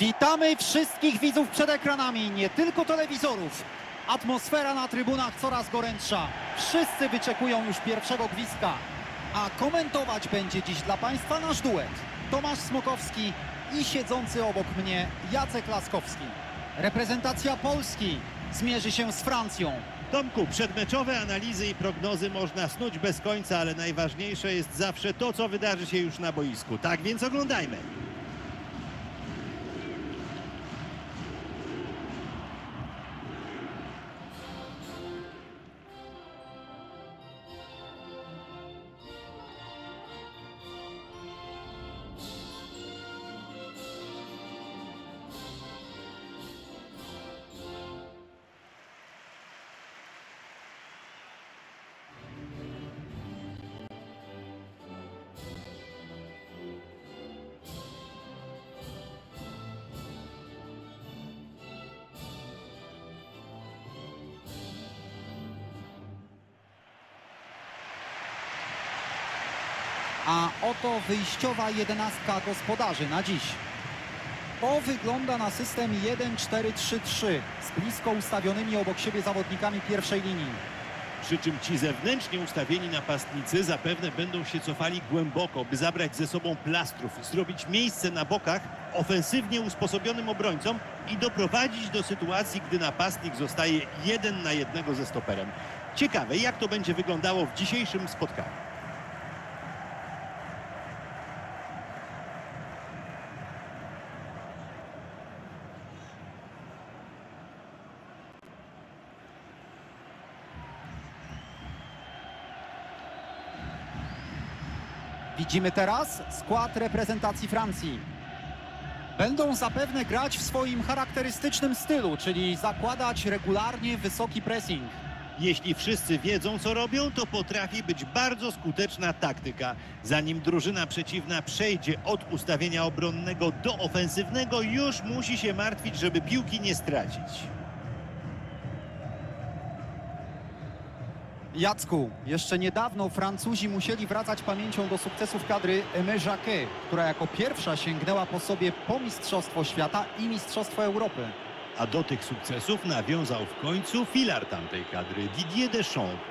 Witamy wszystkich widzów przed ekranami, nie tylko telewizorów. Atmosfera na trybunach coraz gorętsza. Wszyscy wyczekują już pierwszego gwizdka. A komentować będzie dziś dla Państwa nasz duet. Tomasz Smokowski i siedzący obok mnie Jacek Laskowski. Reprezentacja Polski zmierzy się z Francją. Tomku, przedmeczowe analizy i prognozy można snuć bez końca, ale najważniejsze jest zawsze to, co wydarzy się już na boisku. Tak więc oglądajmy. A oto wyjściowa jedenastka gospodarzy na dziś. To wygląda na system 1-4-3-3 z blisko ustawionymi obok siebie zawodnikami pierwszej linii. Przy czym ci zewnętrznie ustawieni napastnicy zapewne będą się cofali głęboko, by zabrać ze sobą plastrów, zrobić miejsce na bokach ofensywnie usposobionym obrońcom i doprowadzić do sytuacji, gdy napastnik zostaje jeden na jednego ze stoperem. Ciekawe, jak to będzie wyglądało w dzisiejszym spotkaniu. Widzimy teraz skład reprezentacji Francji. Będą zapewne grać w swoim charakterystycznym stylu, czyli zakładać regularnie wysoki pressing. Jeśli wszyscy wiedzą, co robią, to potrafi być bardzo skuteczna taktyka. Zanim drużyna przeciwna przejdzie od ustawienia obronnego do ofensywnego, już musi się martwić, żeby piłki nie stracić. Jacku, jeszcze niedawno Francuzi musieli wracać pamięcią do sukcesów kadry Aimé Jacquet, która jako pierwsza sięgnęła po sobie po Mistrzostwo Świata i Mistrzostwo Europy. A do tych sukcesów nawiązał w końcu filar tamtej kadry Didier Deschamps,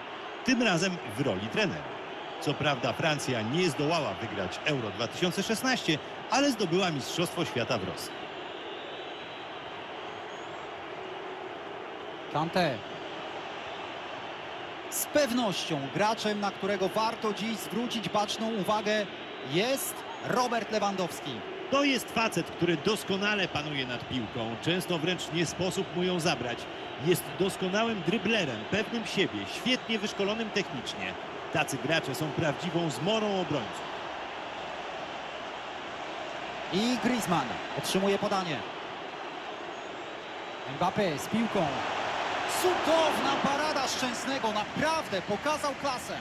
tym razem w roli trenera. Co prawda Francja nie zdołała wygrać Euro 2016, ale zdobyła Mistrzostwo Świata w Rosji. Kante. Z pewnością graczem, na którego warto dziś zwrócić baczną uwagę jest Robert Lewandowski. To jest facet, który doskonale panuje nad piłką, często wręcz nie sposób mu ją zabrać. Jest doskonałym dryblerem, pewnym siebie, świetnie wyszkolonym technicznie. Tacy gracze są prawdziwą zmorą obrońców. I Griezmann otrzymuje podanie. Mbappé z piłką. Cudowna parada Szczęsnego, naprawdę pokazał klasę.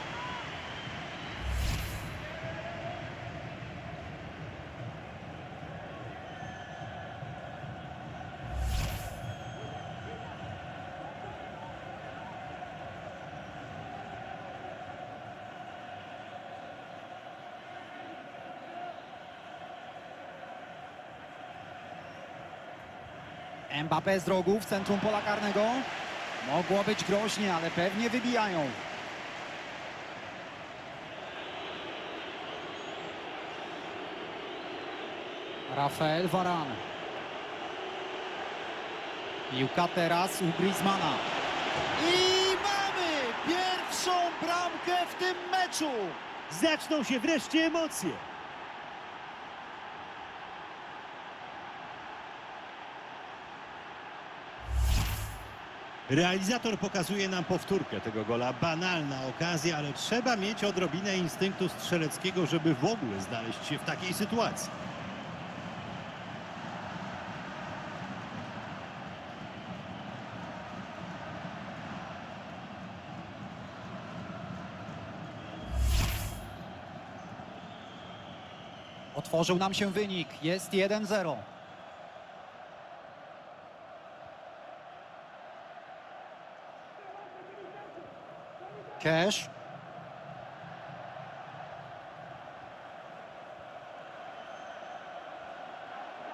Mbappé z rogu w centrum pola karnego. Mogło być groźnie, ale pewnie wybijają. Rafael Varane. Piłka teraz u Griezmana. I mamy pierwszą bramkę w tym meczu. Zaczną się wreszcie emocje. Realizator pokazuje nam powtórkę tego gola. Banalna okazja, ale trzeba mieć odrobinę instynktu strzeleckiego, żeby w ogóle znaleźć się w takiej sytuacji. Otworzył nam się wynik. Jest 1-0. Cash.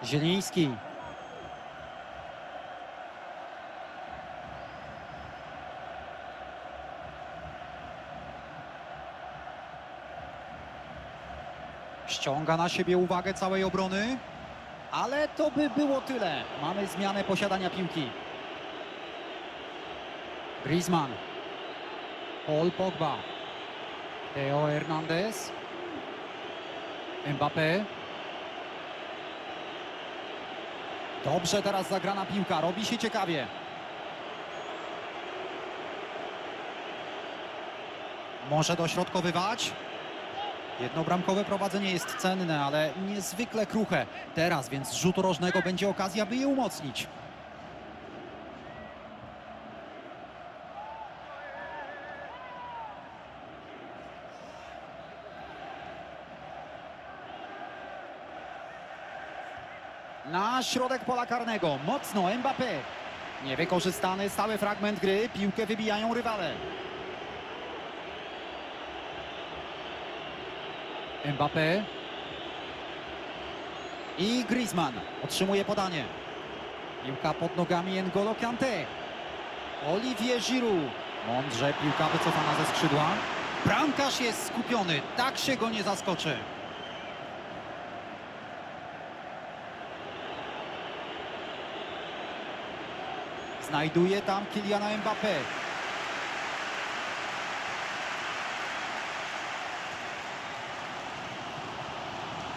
Zieliński. Ściąga na siebie uwagę całej obrony, ale to by było tyle. Mamy zmianę posiadania piłki. Griezmann. Paul Pogba. Theo Hernandez. Mbappé. Dobrze teraz zagrana piłka. Robi się ciekawie. Może dośrodkowywać. Jednobramkowe prowadzenie jest cenne, ale niezwykle kruche. Teraz więc z rzutu rożnego będzie okazja, by je umocnić. Na środek pola karnego. Mocno Mbappé. Niewykorzystany stały fragment gry. Piłkę wybijają rywale. Mbappé. I Griezmann otrzymuje podanie. Piłka pod nogami N'Golo Kanté. Olivier Giroud. Mądrze piłka wycofana ze skrzydła. Bramkarz jest skupiony. Tak się go nie zaskoczy. Znajduje tam Kyliana Mbappé.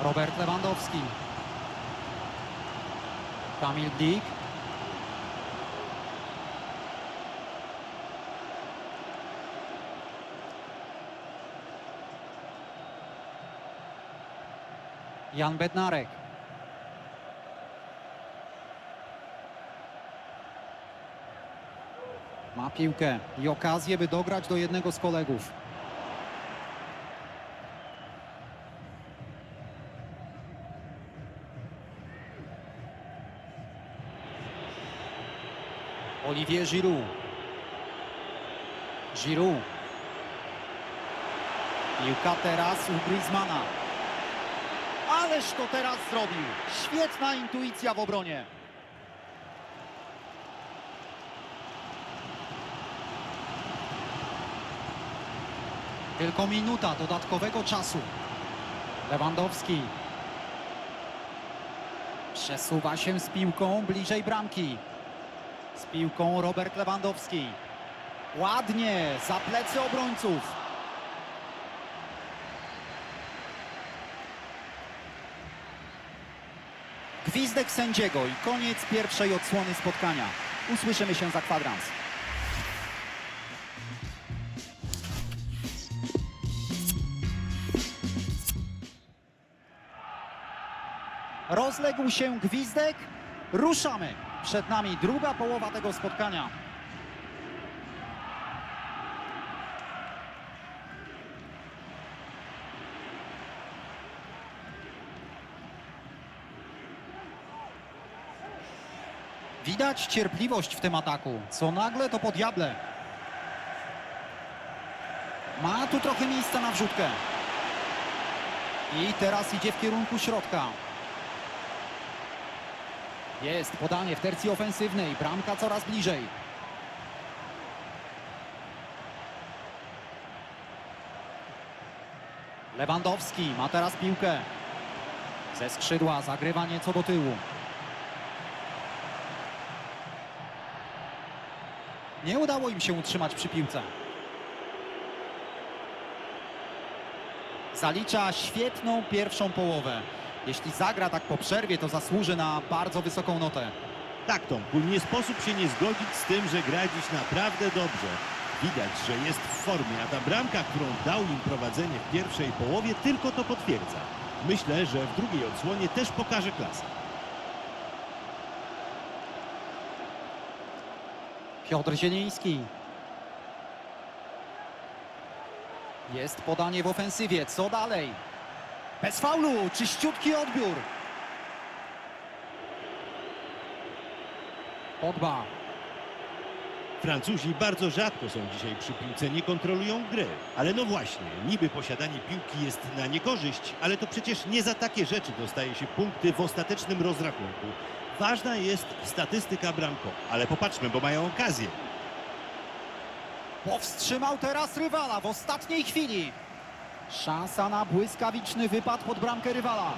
Robert Lewandowski. Kamil Glik. Jan Bednarek. Piłkę i okazję, by dograć do jednego z kolegów. Olivier Giroud. Giroud. Piłka teraz u Griezmana. Ależ to teraz zrobił. Świetna intuicja w obronie. Tylko minuta dodatkowego czasu. Lewandowski. Przesuwa się z piłką bliżej bramki. Z piłką Robert Lewandowski. Ładnie, za plecy obrońców. Gwizdek sędziego i koniec pierwszej odsłony spotkania. Usłyszymy się za kwadrans. Rozległ się gwizdek. Ruszamy. Przed nami druga połowa tego spotkania. Widać cierpliwość w tym ataku. Co nagle to po diable. Ma tu trochę miejsca na wrzutkę. I teraz idzie w kierunku środka. Jest podanie w tercji ofensywnej. Bramka coraz bliżej. Lewandowski ma teraz piłkę. Ze skrzydła zagrywa nieco do tyłu. Nie udało im się utrzymać przy piłce. Zalicza świetną pierwszą połowę. Jeśli zagra tak po przerwie, to zasłuży na bardzo wysoką notę. Tak, Tomku, nie sposób się nie zgodzić z tym, że gra dziś naprawdę dobrze. Widać, że jest w formie, a ta bramka, którą dał im prowadzenie w pierwszej połowie, tylko to potwierdza. Myślę, że w drugiej odsłonie też pokaże klasę. Piotr Zieliński. Jest podanie w ofensywie. Co dalej? Bez faulu. Czyściutki odbiór. Pogba. Francuzi bardzo rzadko są dzisiaj przy piłce, nie kontrolują gry. Ale no właśnie, niby posiadanie piłki jest na niekorzyść, ale to przecież nie za takie rzeczy dostaje się punkty w ostatecznym rozrachunku. Ważna jest statystyka bramko, ale popatrzmy, bo mają okazję. Powstrzymał teraz rywala w ostatniej chwili. Szansa na błyskawiczny wypad pod bramkę rywala.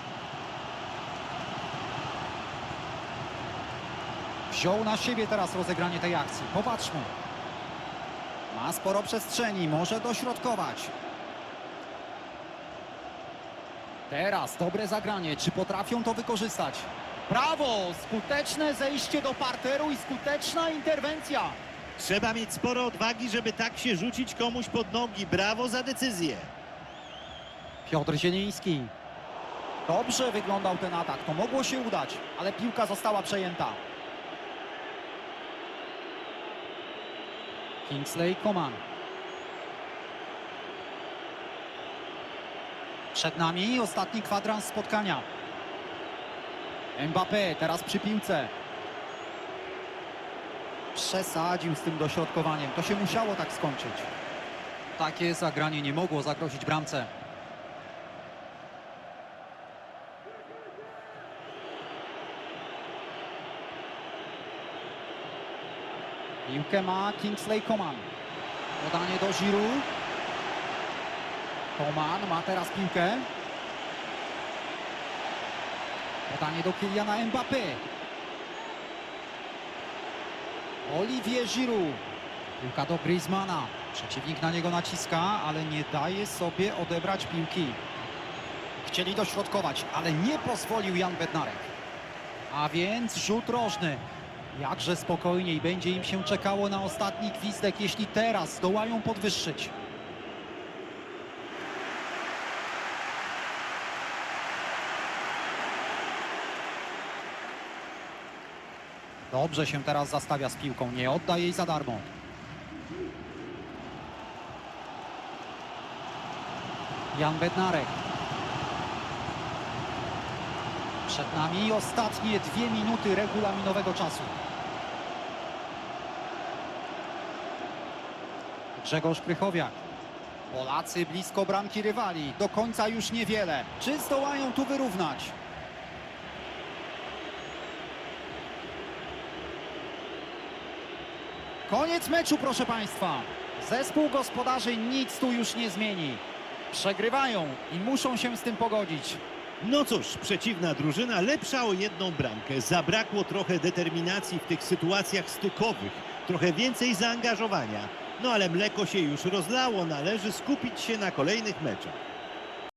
Wziął na siebie teraz rozegranie tej akcji. Popatrzmy. Ma sporo przestrzeni, może dośrodkować. Teraz dobre zagranie. Czy potrafią to wykorzystać? Brawo! Skuteczne zejście do parteru i skuteczna interwencja. Trzeba mieć sporo odwagi, żeby tak się rzucić komuś pod nogi. Brawo za decyzję. Piotr Zieliński. Dobrze wyglądał ten atak. To mogło się udać, ale piłka została przejęta. Kingsley Coman. Przed nami ostatni kwadrans spotkania. Mbappé teraz przy piłce. Przesadził z tym dośrodkowaniem. To się musiało tak skończyć. Takie zagranie nie mogło zagrozić bramce. Piłkę ma Kingsley Coman. Podanie do Giroud. Coman ma teraz piłkę. Podanie do Kyliana Mbappé. Olivier Giroud. Piłka do Griezmana. Przeciwnik na niego naciska, ale nie daje sobie odebrać piłki. Chcieli dośrodkować, ale nie pozwolił Jan Bednarek. A więc rzut rożny. Jakże spokojniej będzie im się czekało na ostatni gwizdek, jeśli teraz zdołają podwyższyć. Dobrze się teraz zastawia z piłką, nie odda jej za darmo. Jan Bednarek. Przed nami ostatnie dwie minuty regulaminowego czasu. Grzegorz Krychowiak. Polacy blisko bramki rywali. Do końca już niewiele. Czy zdołają tu wyrównać? Koniec meczu, proszę Państwa. Zespół gospodarzy nic tu już nie zmieni. Przegrywają i muszą się z tym pogodzić. No cóż, przeciwna drużyna lepsza o jedną bramkę. Zabrakło trochę determinacji w tych sytuacjach stykowych, trochę więcej zaangażowania. No ale mleko się już rozlało, należy skupić się na kolejnych meczach.